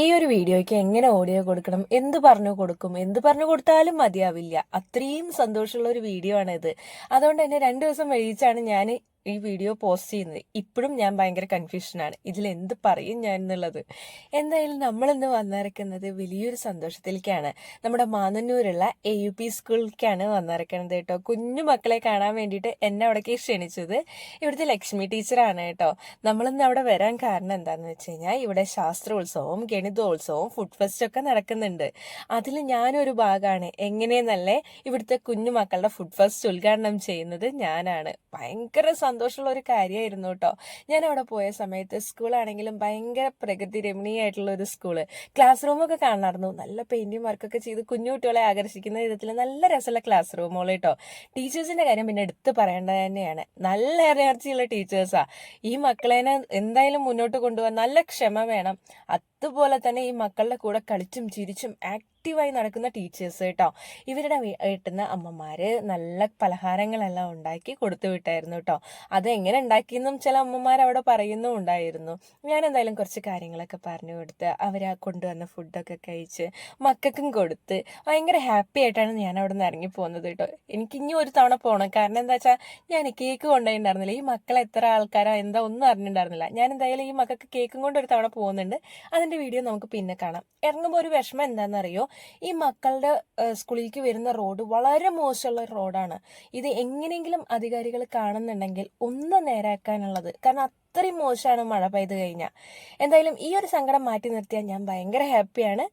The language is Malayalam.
ഈ ഒരു വീഡിയോയ്ക്ക് എങ്ങനെ ഓഡിയോ കൊടുക്കണം? എന്ത് പറഞ്ഞു കൊടുക്കും? എന്ത് പറഞ്ഞു കൊടുത്താലും മതിയാവില്ല. അത്രയും സന്തോഷമുള്ള ഒരു വീഡിയോ ആണ് ഇത് അതുകൊണ്ട് തന്നെ രണ്ടു ദിവസം വഴിച്ചാണ് ഞാൻ ഈ വീഡിയോ പോസ്റ്റ് ചെയ്യുന്നത്. ഇപ്പോഴും ഞാൻ ഭയങ്കര കൺഫ്യൂഷനാണ് ഇതിൽ എന്ത് പറയും ഞാൻ എന്നുള്ളത്. എന്തായാലും നമ്മളിന്ന് വന്നിറക്കുന്നത് വലിയൊരു സന്തോഷത്തിലേക്കാണ്. നമ്മുടെ മാനന്നൂരുള്ള എ യു പി സ്കൂളിലേക്കാണ് വന്നിറക്കുന്നത് കേട്ടോ. കുഞ്ഞു മക്കളെ കാണാൻ വേണ്ടിയിട്ട് എന്നെ അവിടേക്ക് ക്ഷണിച്ചത് ഇവിടുത്തെ ലക്ഷ്മി ടീച്ചറാണ് കേട്ടോ. നമ്മളിന്ന് അവിടെ വരാൻ കാരണം എന്താണെന്ന് വെച്ച് കഴിഞ്ഞാൽ ഇവിടെ ശാസ്ത്രോത്സവവും ഗണിതോത്സവവും ഫുഡ് ഫെസ്റ്റ് ഒക്കെ നടക്കുന്നുണ്ട്. അതിൽ ഞാനൊരു ഭാഗമാണ്. എങ്ങനെയെന്നല്ലേ ഇവിടുത്തെ കുഞ്ഞു മക്കളുടെ ഫുഡ് ഫെസ്റ്റ് ഉദ്ഘാടനം ചെയ്യുന്നത് ഞാനാണ്. ഭയങ്കര സന്തോഷമുള്ള ഒരു കാര്യമായിരുന്നു കേട്ടോ ഞാൻ അവിടെ പോയ സമയത്ത് സ്കൂളാണെങ്കിലും ഭയങ്കര പ്രകൃതി രമണീയമായിട്ടുള്ള ഒരു സ്കൂൾ. ക്ലാസ് റൂമൊക്കെ കാണാറുന്നു നല്ല പെയിന്റിംഗ് വർക്കൊക്കെ ചെയ്ത് കുഞ്ഞു കുട്ടികളെ ആകർഷിക്കുന്ന വിധത്തിൽ നല്ല രസമുള്ള ക്ലാസ് റൂമുകൾ കേട്ടോ ടീച്ചേഴ്സിന്റെ കാര്യം പിന്നെ എടുത്ത് പറയേണ്ടത് തന്നെയാണ്. നല്ല എനർജിയുള്ള ടീച്ചേഴ്സാ. ഈ മക്കളെ എന്തായാലും മുന്നോട്ട് കൊണ്ടുപോകാൻ നല്ല ക്ഷമ വേണം. അതുപോലെ തന്നെ ഈ മക്കളുടെ കൂടെ കളിച്ചും ചിരിച്ചും ആക്റ്റീവായി നടക്കുന്ന ടീച്ചേഴ്സ് കേട്ടോ. ഇവരുടെ വീട്ടുന്ന അമ്മമാര് നല്ല പലഹാരങ്ങളെല്ലാം ഉണ്ടാക്കി കൊടുത്തു വിട്ടായിരുന്നു കേട്ടോ. അത് എങ്ങനെ ഉണ്ടാക്കിയെന്നും ചില അമ്മമാർ അവിടെ പറയുന്നും ഉണ്ടായിരുന്നു. ഞാൻ എന്തായാലും കുറച്ച് കാര്യങ്ങളൊക്കെ പറഞ്ഞു കൊടുത്ത് അവരാ കൊണ്ടുവന്ന ഫുഡൊക്കെ കഴിച്ച് മക്കൾക്കും കൊടുത്ത് ഭയങ്കര ഹാപ്പി ആയിട്ടാണ് ഞാൻ അവിടെ നിന്ന് ഇറങ്ങി പോകുന്നത് കേട്ടോ. എനിക്ക് ഇനി ഒരു തവണ പോകണം കാരണം എന്താ വെച്ചാൽ ഞാൻ കേക്ക് കൊണ്ടുപോയിട്ടുണ്ടായിരുന്നില്ല ഈ മക്കളെ എത്ര ആൾക്കാരാ എന്താ ഒന്നും അറിഞ്ഞിട്ടുണ്ടായിരുന്നില്ല. ഞാൻ എന്തായാലും ഈ മക്കൾക്ക് കേക്കും കൊണ്ട് ഒരു തവണ പോകുന്നുണ്ട്. അതിന്റെ വീഡിയോ നമുക്ക് പിന്നെ കാണാം. ഇറങ്ങുമ്പോൾ ഒരു വിഷമം എന്താണെന്നറിയോ? ഈ മക്കളുടെ സ്കൂളിലേക്ക് വരുന്ന റോഡ് വളരെ മോശമുള്ള റോഡാണ്. ഇത് എങ്ങനെയെങ്കിലും അധികാരികൾ കാണുന്നുണ്ടെങ്കിൽ ഒന്ന് നേരാക്കാനുള്ളത്. കാരണം അത്രയും മോശമാണ് മഴ പെയ്ത് കഴിഞ്ഞാൽ. എന്തായാലും ഈ ഒരു സങ്കടം മാറ്റി നിർത്തിയാൽ ഞാൻ ഭയങ്കര ഹാപ്പിയാണ്